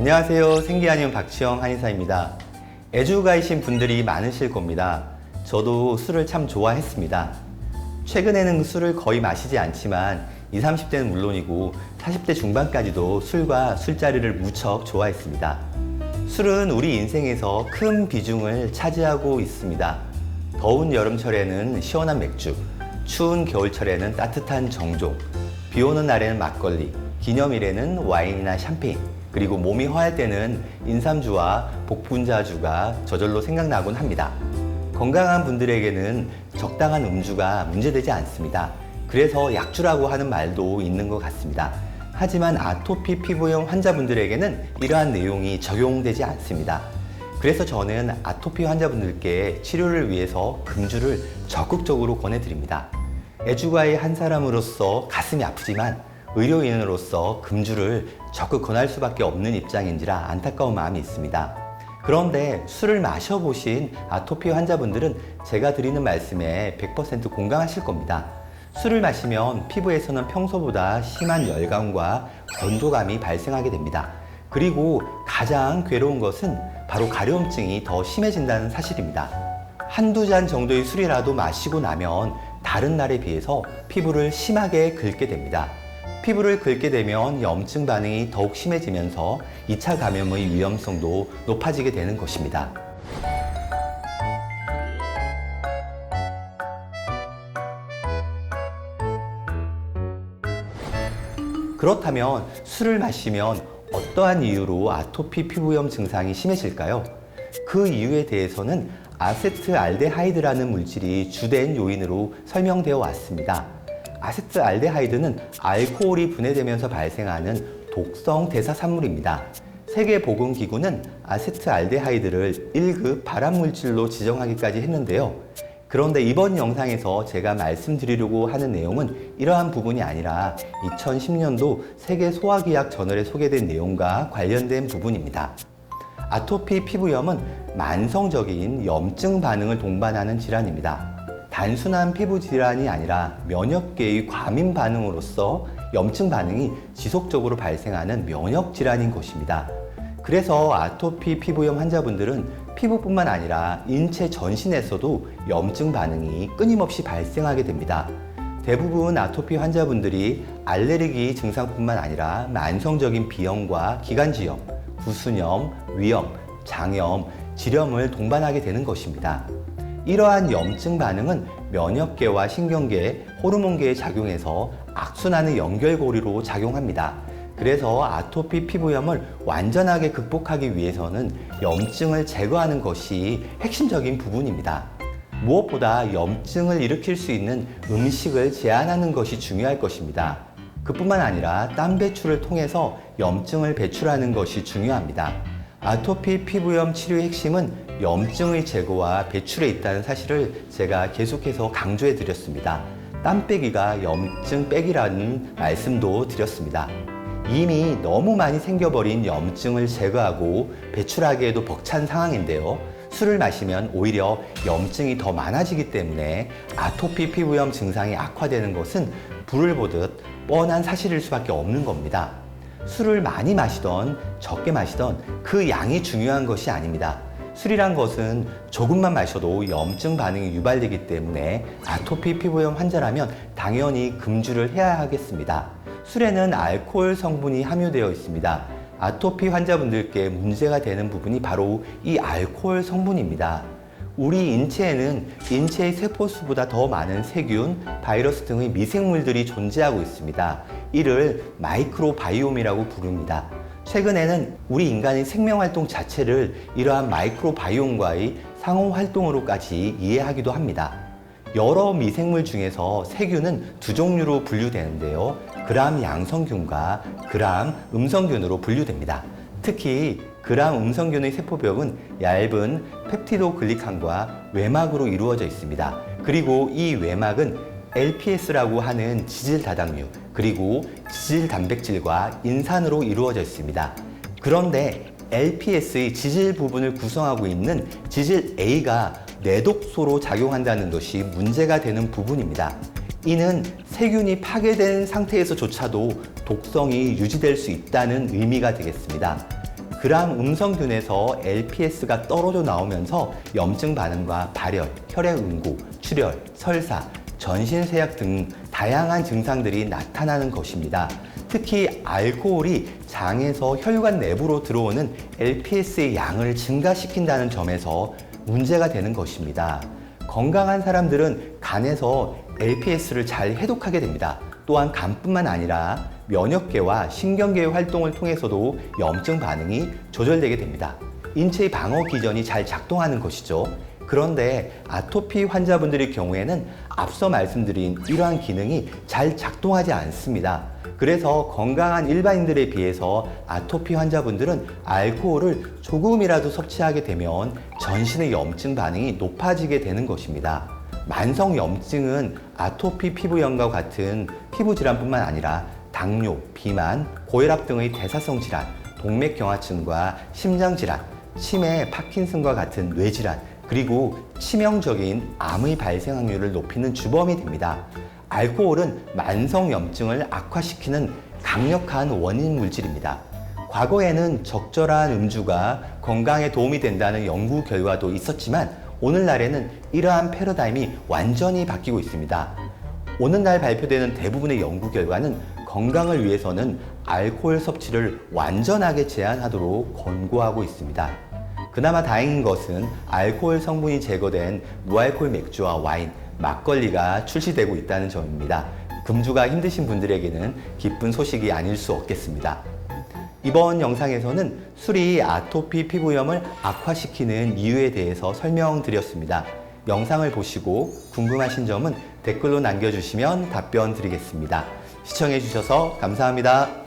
안녕하세요. 생기한의원 박치영 한의사입니다. 애주가이신 분들이 많으실 겁니다. 저도 술을 참 좋아했습니다. 최근에는 술을 거의 마시지 않지만 20, 30대는 물론이고 40대 중반까지도 술과 술자리를 무척 좋아했습니다. 술은 우리 인생에서 큰 비중을 차지하고 있습니다. 더운 여름철에는 시원한 맥주, 추운 겨울철에는 따뜻한 정종, 비 오는 날에는 막걸리, 기념일에는 와인이나 샴페인, 그리고 몸이 허할 때는 인삼주와 복분자주가 저절로 생각나곤 합니다. 건강한 분들에게는 적당한 음주가 문제되지 않습니다. 그래서 약주라고 하는 말도 있는 것 같습니다. 하지만 아토피 피부염 환자분들에게는 이러한 내용이 적용되지 않습니다. 그래서 저는 아토피 환자분들께 치료를 위해서 금주를 적극적으로 권해드립니다. 애주가의 한 사람으로서 가슴이 아프지만 의료인으로서 금주를 적극 권할 수밖에 없는 입장인지라 안타까운 마음이 있습니다. 그런데 술을 마셔보신 아토피 환자분들은 제가 드리는 말씀에 100% 공감하실 겁니다. 술을 마시면 피부에서는 평소보다 심한 열감과 건조감이 발생하게 됩니다. 그리고 가장 괴로운 것은 바로 가려움증이 더 심해진다는 사실입니다. 한두 잔 정도의 술이라도 마시고 나면 다른 날에 비해서 피부를 심하게 긁게 됩니다. 피부를 긁게 되면 염증 반응이 더욱 심해지면서 2차 감염의 위험성도 높아지게 되는 것입니다. 그렇다면 술을 마시면 어떠한 이유로 아토피 피부염 증상이 심해질까요? 그 이유에 대해서는 아세트알데하이드라는 물질이 주된 요인으로 설명되어 왔습니다. 아세트알데하이드는 알코올이 분해되면서 발생하는 독성 대사산물입니다. 세계보건기구는 아세트알데하이드를 1급 발암물질로 지정하기까지 했는데요. 그런데 이번 영상에서 제가 말씀드리려고 하는 내용은 이러한 부분이 아니라 2010년도 세계 소화기약 저널에 소개된 내용과 관련된 부분입니다. 아토피 피부염은 만성적인 염증 반응을 동반하는 질환입니다. 단순한 피부 질환이 아니라 면역계의 과민 반응으로서 염증 반응이 지속적으로 발생하는 면역 질환인 것입니다. 그래서 아토피 피부염 환자분들은 피부뿐만 아니라 인체 전신에서도 염증 반응이 끊임없이 발생하게 됩니다. 대부분 아토피 환자분들이 알레르기 증상뿐만 아니라 만성적인 비염과 기관지염, 구수염, 위염, 장염, 지렴을 동반하게 되는 것입니다. 이러한 염증 반응은 면역계와 신경계, 호르몬계에 작용해서 악순환의 연결고리로 작용합니다. 그래서 아토피 피부염을 완전하게 극복하기 위해서는 염증을 제거하는 것이 핵심적인 부분입니다. 무엇보다 염증을 일으킬 수 있는 음식을 제한하는 것이 중요할 것입니다. 그뿐만 아니라 땀 배출을 통해서 염증을 배출하는 것이 중요합니다. 아토피 피부염 치료의 핵심은 염증의 제거와 배출에 있다는 사실을 제가 계속해서 강조해 드렸습니다. 땀 빼기가 염증 빼기라는 말씀도 드렸습니다. 이미 너무 많이 생겨버린 염증을 제거하고 배출하기에도 벅찬 상황인데요. 술을 마시면 오히려 염증이 더 많아지기 때문에 아토피 피부염 증상이 악화되는 것은 불을 보듯 뻔한 사실일 수밖에 없는 겁니다. 술을 많이 마시던 적게 마시던 그 양이 중요한 것이 아닙니다. 술이란 것은 조금만 마셔도 염증 반응이 유발되기 때문에 아토피 피부염 환자라면 당연히 금주를 해야 하겠습니다. 술에는 알코올 성분이 함유되어 있습니다. 아토피 환자분들께 문제가 되는 부분이 바로 이 알코올 성분입니다. 우리 인체에는 인체의 세포수보다 더 많은 세균, 바이러스 등의 미생물들이 존재하고 있습니다. 이를 마이크로바이옴이라고 부릅니다. 최근에는 우리 인간의 생명 활동 자체를 이러한 마이크로바이옴과의 상호 활동으로까지 이해하기도 합니다. 여러 미생물 중에서 세균은 두 종류로 분류되는데요. 그람 양성균과 그람 음성균으로 분류됩니다. 특히 그람 음성균의 세포벽은 얇은 펩티도글리칸과 외막으로 이루어져 있습니다. 그리고 이 외막은 LPS라고 하는 지질 다당류 그리고 지질 단백질과 인산으로 이루어져 있습니다. 그런데 LPS의 지질 부분을 구성하고 있는 지질 A가 뇌독소로 작용한다는 것이 문제가 되는 부분입니다. 이는 세균이 파괴된 상태에서조차도 독성이 유지될 수 있다는 의미가 되겠습니다. 그람 음성균에서 LPS가 떨어져 나오면서 염증 반응과 발열, 혈액 응고, 출혈, 설사, 전신세약 등 다양한 증상들이 나타나는 것입니다. 특히 알코올이 장에서 혈관 내부로 들어오는 LPS의 양을 증가시킨다는 점에서 문제가 되는 것입니다. 건강한 사람들은 간에서 LPS를 잘 해독하게 됩니다. 또한 간뿐만 아니라 면역계와 신경계의 활동을 통해서도 염증 반응이 조절되게 됩니다. 인체의 방어 기전이 잘 작동하는 것이죠. 그런데 아토피 환자분들의 경우에는 앞서 말씀드린 이러한 기능이 잘 작동하지 않습니다. 그래서 건강한 일반인들에 비해서 아토피 환자분들은 알코올을 조금이라도 섭취하게 되면 전신의 염증 반응이 높아지게 되는 것입니다. 만성 염증은 아토피 피부염과 같은 피부 질환뿐만 아니라 당뇨, 비만, 고혈압 등의 대사성 질환, 동맥경화증과 심장 질환, 치매, 파킨슨과 같은 뇌질환, 그리고 치명적인 암의 발생 확률을 높이는 주범이 됩니다. 알코올은 만성 염증을 악화시키는 강력한 원인 물질입니다. 과거에는 적절한 음주가 건강에 도움이 된다는 연구 결과도 있었지만 오늘날에는 이러한 패러다임이 완전히 바뀌고 있습니다. 오늘날 발표되는 대부분의 연구 결과는 건강을 위해서는 알코올 섭취를 완전하게 제한하도록 권고하고 있습니다. 그나마 다행인 것은 알코올 성분이 제거된 무알콜 맥주와 와인, 막걸리가 출시되고 있다는 점입니다. 금주가 힘드신 분들에게는 기쁜 소식이 아닐 수 없겠습니다. 이번 영상에서는 술이 아토피 피부염을 악화시키는 이유에 대해서 설명드렸습니다. 영상을 보시고 궁금하신 점은 댓글로 남겨주시면 답변 드리겠습니다. 시청해주셔서 감사합니다.